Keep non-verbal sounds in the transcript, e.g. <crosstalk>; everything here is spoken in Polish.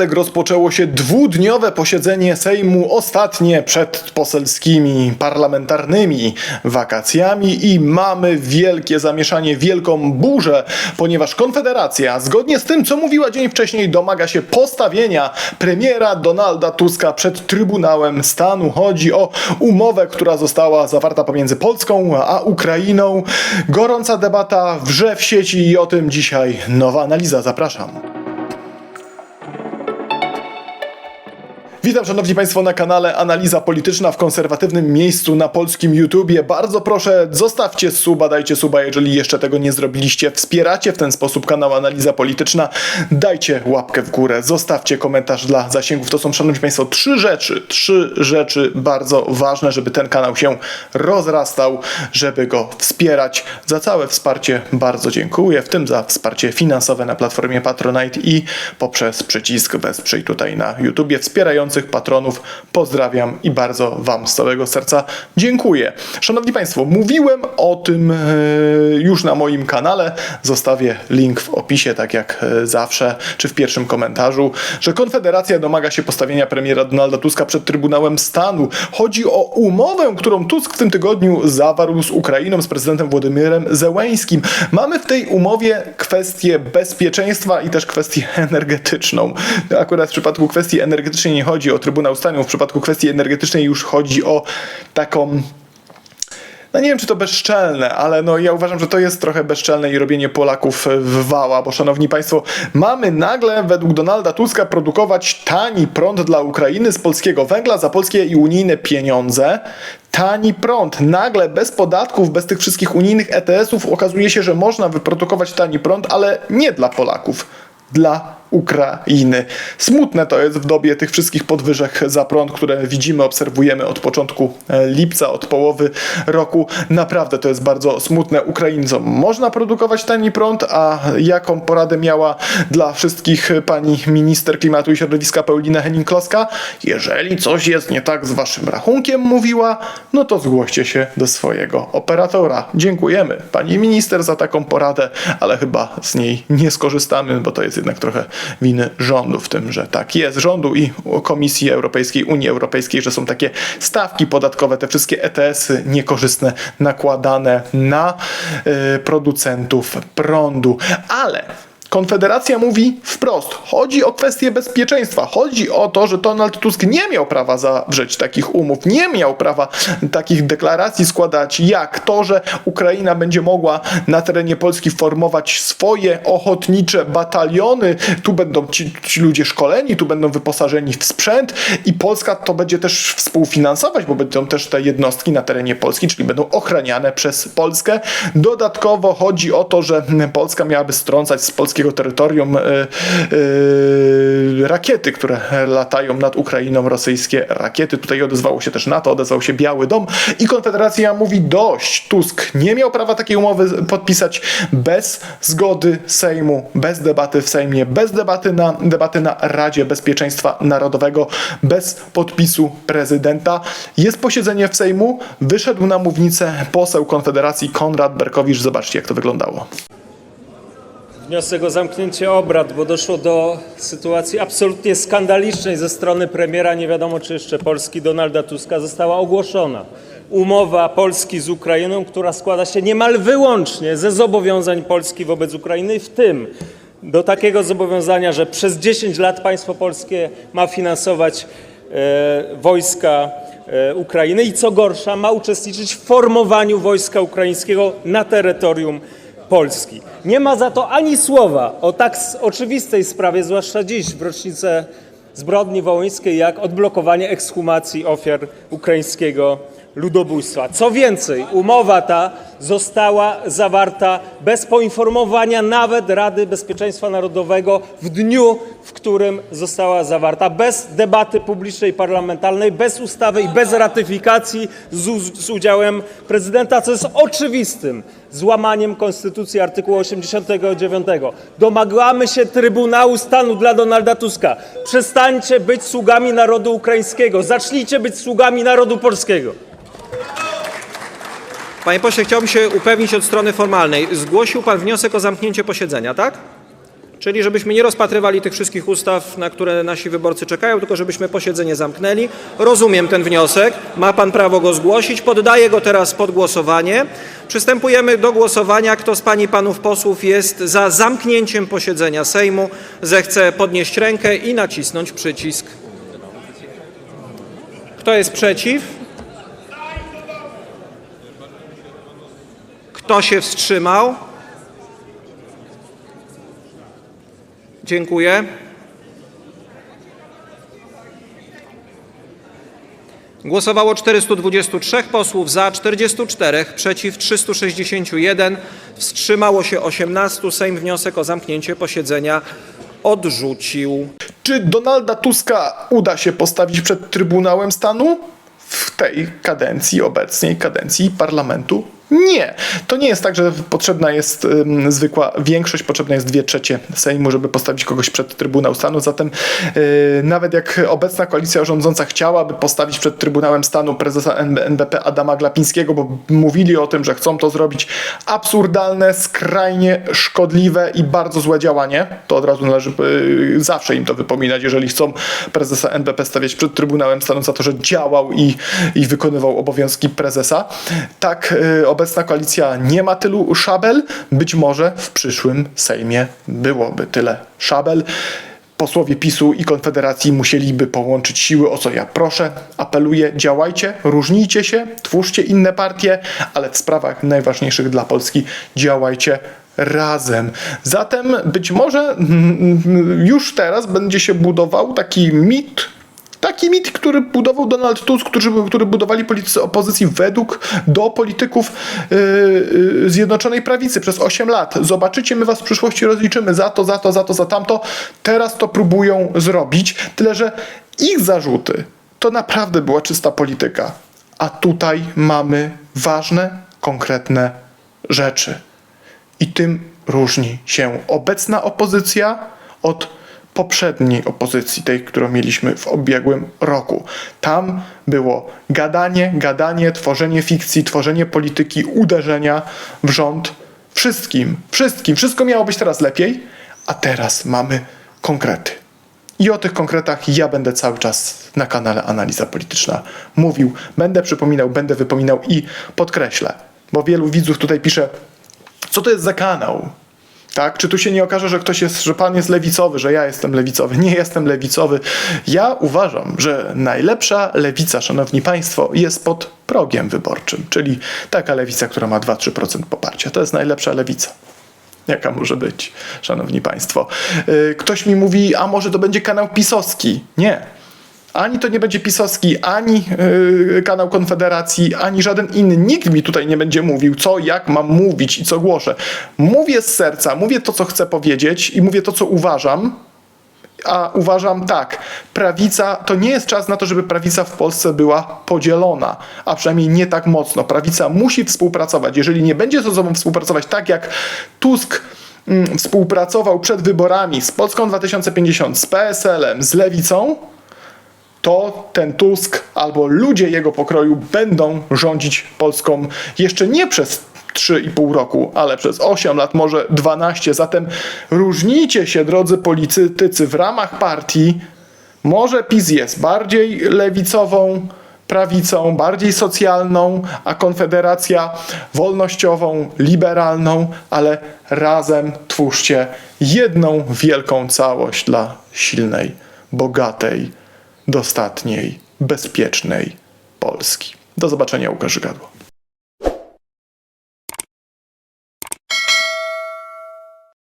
czwartek rozpoczęło się dwudniowe posiedzenie Sejmu, ostatnie przed poselskimi, parlamentarnymi wakacjami i mamy wielkie zamieszanie, wielką burzę, ponieważ Konfederacja, zgodnie z tym, co mówiła dzień wcześniej, domaga się postawienia premiera Donalda Tuska przed Trybunałem Stanu. Chodzi o umowę, która została zawarta pomiędzy Polską a Ukrainą. Gorąca debata wrze w sieci i o tym dzisiaj nowa analiza. Zapraszam. Witam szanowni państwo na kanale Analiza Polityczna w konserwatywnym miejscu na polskim YouTubie. Bardzo proszę, zostawcie suba, dajcie suba, jeżeli jeszcze tego nie zrobiliście. Wspieracie w ten sposób kanał Analiza Polityczna. Dajcie łapkę w górę, zostawcie komentarz dla zasięgów. To są, szanowni państwo, trzy rzeczy, trzy rzeczy bardzo ważne, żeby ten kanał się rozrastał, żeby go wspierać. Za całe wsparcie bardzo dziękuję, w tym za wsparcie finansowe na platformie Patronite i poprzez przycisk wesprzyj tutaj na YouTubie wspierających patronów. Pozdrawiam i bardzo Wam z całego serca dziękuję. Szanowni Państwo, mówiłem o tym e, już na moim kanale. Zostawię link w opisie, tak jak e, zawsze, czy w pierwszym komentarzu, że Konfederacja domaga się postawienia premiera Donalda Tuska przed Trybunałem Stanu. Chodzi o umowę, którą Tusk w tym tygodniu zawarł z Ukrainą, z prezydentem Włodymirem Zełęskim. Mamy w tej umowie kwestię bezpieczeństwa i też kwestię <laughs> energetyczną. Akurat w przypadku kwestii energetycznej nie chodzi o Trybunał Stanu, w przypadku kwestii energetycznej już chodzi o taką no nie wiem, czy to bezczelne, ale no ja uważam, że to jest trochę bezczelne i robienie Polaków w wała, bo szanowni państwo, mamy nagle według Donalda Tuska produkować tani prąd dla Ukrainy z polskiego węgla za polskie i unijne pieniądze. Tani prąd. Nagle bez podatków, bez tych wszystkich unijnych ETS-ów okazuje się, że można wyprodukować tani prąd, ale nie dla Polaków. Dla Ukrainy. Smutne to jest w dobie tych wszystkich podwyżek za prąd, które widzimy, obserwujemy od początku e, lipca, od połowy roku. Naprawdę to jest bardzo smutne. Ukraińcom można produkować tani prąd, a jaką poradę miała dla wszystkich pani minister klimatu i środowiska Paulina Henning-Kloska? Jeżeli coś jest nie tak z waszym rachunkiem, mówiła, no to zgłoście się do swojego operatora. Dziękujemy pani minister za taką poradę, ale chyba z niej nie skorzystamy, bo to jest jednak trochę winy rządu w tym, że tak jest, rządu i Komisji Europejskiej, Unii Europejskiej, że są takie stawki podatkowe, te wszystkie ETS-y niekorzystne nakładane na y, producentów prądu. Ale Konfederacja mówi wprost, chodzi o kwestię bezpieczeństwa. Chodzi o to, że Donald Tusk nie miał prawa zawrzeć takich umów, nie miał prawa takich deklaracji składać, jak to, że Ukraina będzie mogła na terenie Polski formować swoje ochotnicze bataliony. Tu będą ci, ci ludzie szkoleni, tu będą wyposażeni w sprzęt i Polska to będzie też współfinansować, bo będą też te jednostki na terenie Polski, czyli będą ochraniane przez Polskę. Dodatkowo chodzi o to, że Polska miałaby strącać z polskiego terytorium e, e, rakiety, które latają nad Ukrainą, rosyjskie rakiety. Tutaj odezwało się też NATO, odezwał się Biały Dom i Konfederacja mówi dość. Tusk nie miał prawa takiej umowy podpisać bez zgody Sejmu, bez debaty w Sejmie, bez debaty na, debaty na Radzie Bezpieczeństwa Narodowego, bez podpisu prezydenta. Jest posiedzenie w Sejmu, wyszedł na mównicę poseł Konfederacji Konrad Berkowicz. Zobaczcie, jak to wyglądało. Wniosek o zamknięcie obrad, bo doszło do sytuacji absolutnie skandalicznej ze strony premiera, nie wiadomo czy jeszcze Polski, Donalda Tuska, została ogłoszona. Umowa Polski z Ukrainą, która składa się niemal wyłącznie ze zobowiązań Polski wobec Ukrainy, w tym do takiego zobowiązania, że przez 10 lat państwo polskie ma finansować e, wojska e, Ukrainy i co gorsza ma uczestniczyć w formowaniu wojska ukraińskiego na terytorium Polski. Nie ma za to ani słowa o tak oczywistej sprawie, zwłaszcza dziś w rocznicę zbrodni wołyńskiej, jak odblokowanie ekshumacji ofiar ukraińskiego ludobójstwa. Co więcej, umowa ta została zawarta bez poinformowania nawet Rady Bezpieczeństwa Narodowego w dniu, w którym została zawarta, bez debaty publicznej parlamentarnej, bez ustawy i bez ratyfikacji z, z udziałem prezydenta, co jest oczywistym złamaniem Konstytucji artykułu 89. Domagamy się Trybunału Stanu dla Donalda Tuska. Przestańcie być sługami narodu ukraińskiego. Zacznijcie być sługami narodu polskiego. Panie pośle, chciałbym się upewnić od strony formalnej. Zgłosił pan wniosek o zamknięcie posiedzenia, tak? Czyli żebyśmy nie rozpatrywali tych wszystkich ustaw, na które nasi wyborcy czekają, tylko żebyśmy posiedzenie zamknęli. Rozumiem ten wniosek, ma pan prawo go zgłosić, poddaję go teraz pod głosowanie. Przystępujemy do głosowania. Kto z pań i panów posłów jest za zamknięciem posiedzenia Sejmu, zechce podnieść rękę i nacisnąć przycisk. Kto jest przeciw? Kto się wstrzymał? Dziękuję. Głosowało 423 posłów, za 44, przeciw 361, wstrzymało się 18. Sejm wniosek o zamknięcie posiedzenia odrzucił. Czy Donalda Tuska uda się postawić przed Trybunałem Stanu w tej kadencji, obecnej kadencji parlamentu? Nie. To nie jest tak, że potrzebna jest zwykła większość, potrzebna jest dwie trzecie Sejmu, żeby postawić kogoś przed Trybunał Stanu. Zatem yy, nawet jak obecna koalicja rządząca chciałaby postawić przed Trybunałem Stanu prezesa NB, NBP Adama Glapińskiego, bo mówili o tym, że chcą to zrobić, absurdalne, skrajnie szkodliwe i bardzo złe działanie, to od razu należy yy, zawsze im to wypominać, jeżeli chcą prezesa NBP stawiać przed Trybunałem Stanu za to, że działał i, i wykonywał obowiązki prezesa. Tak, yy, obecna koalicja nie ma tylu szabel. Być może w przyszłym Sejmie byłoby tyle szabel. Posłowie PiSu i Konfederacji musieliby połączyć siły, o co ja proszę. Apeluję, działajcie, różnijcie się, twórzcie inne partie, ale w sprawach najważniejszych dla Polski działajcie razem. Zatem być może mm, już teraz będzie się budował taki mit, Taki mit, który budował Donald Tusk, którzy, który budowali politycy opozycji według do polityków yy, yy, Zjednoczonej Prawicy przez 8 lat. Zobaczycie, my was w przyszłości rozliczymy za to, za to, za to, za tamto. Teraz to próbują zrobić, tyle że ich zarzuty to naprawdę była czysta polityka. A tutaj mamy ważne, konkretne rzeczy. I tym różni się obecna opozycja od poprzedniej opozycji, tej, którą mieliśmy w ubiegłym roku. Tam było gadanie, gadanie, tworzenie fikcji, tworzenie polityki, uderzenia w rząd. Wszystkim, wszystkim, wszystko miało być teraz lepiej, a teraz mamy konkrety. I o tych konkretach ja będę cały czas na kanale Analiza Polityczna mówił, będę przypominał, będę wypominał i podkreślę, bo wielu widzów tutaj pisze, co to jest za kanał? Tak? Czy tu się nie okaże, że ktoś jest, że pan jest lewicowy, że ja jestem lewicowy? Nie jestem lewicowy. Ja uważam, że najlepsza lewica, szanowni państwo, jest pod progiem wyborczym, czyli taka lewica, która ma 2-3% poparcia. To jest najlepsza lewica. Jaka może być, szanowni państwo? Yy, Ktoś mi mówi, a może to będzie kanał pisowski? Nie. Ani to nie będzie pisowski, ani yy, kanał Konfederacji, ani żaden inny. Nikt mi tutaj nie będzie mówił, co, jak mam mówić i co głoszę. Mówię z serca, mówię to, co chcę powiedzieć i mówię to, co uważam. A uważam tak, prawica to nie jest czas na to, żeby prawica w Polsce była podzielona, a przynajmniej nie tak mocno. Prawica musi współpracować. Jeżeli nie będzie ze sobą współpracować tak jak Tusk mm, współpracował przed wyborami z Polską 2050, z PSL-em, z Lewicą, to ten Tusk albo ludzie jego pokroju będą rządzić Polską jeszcze nie przez 3,5 roku, ale przez 8 lat, może 12. Zatem różnijcie się, drodzy politycy, w ramach partii. Może PiS jest bardziej lewicową prawicą, bardziej socjalną, a Konfederacja wolnościową, liberalną, ale razem twórzcie jedną wielką całość dla silnej, bogatej, dostatniej, bezpiecznej Polski. Do zobaczenia, Łukasz Gadło.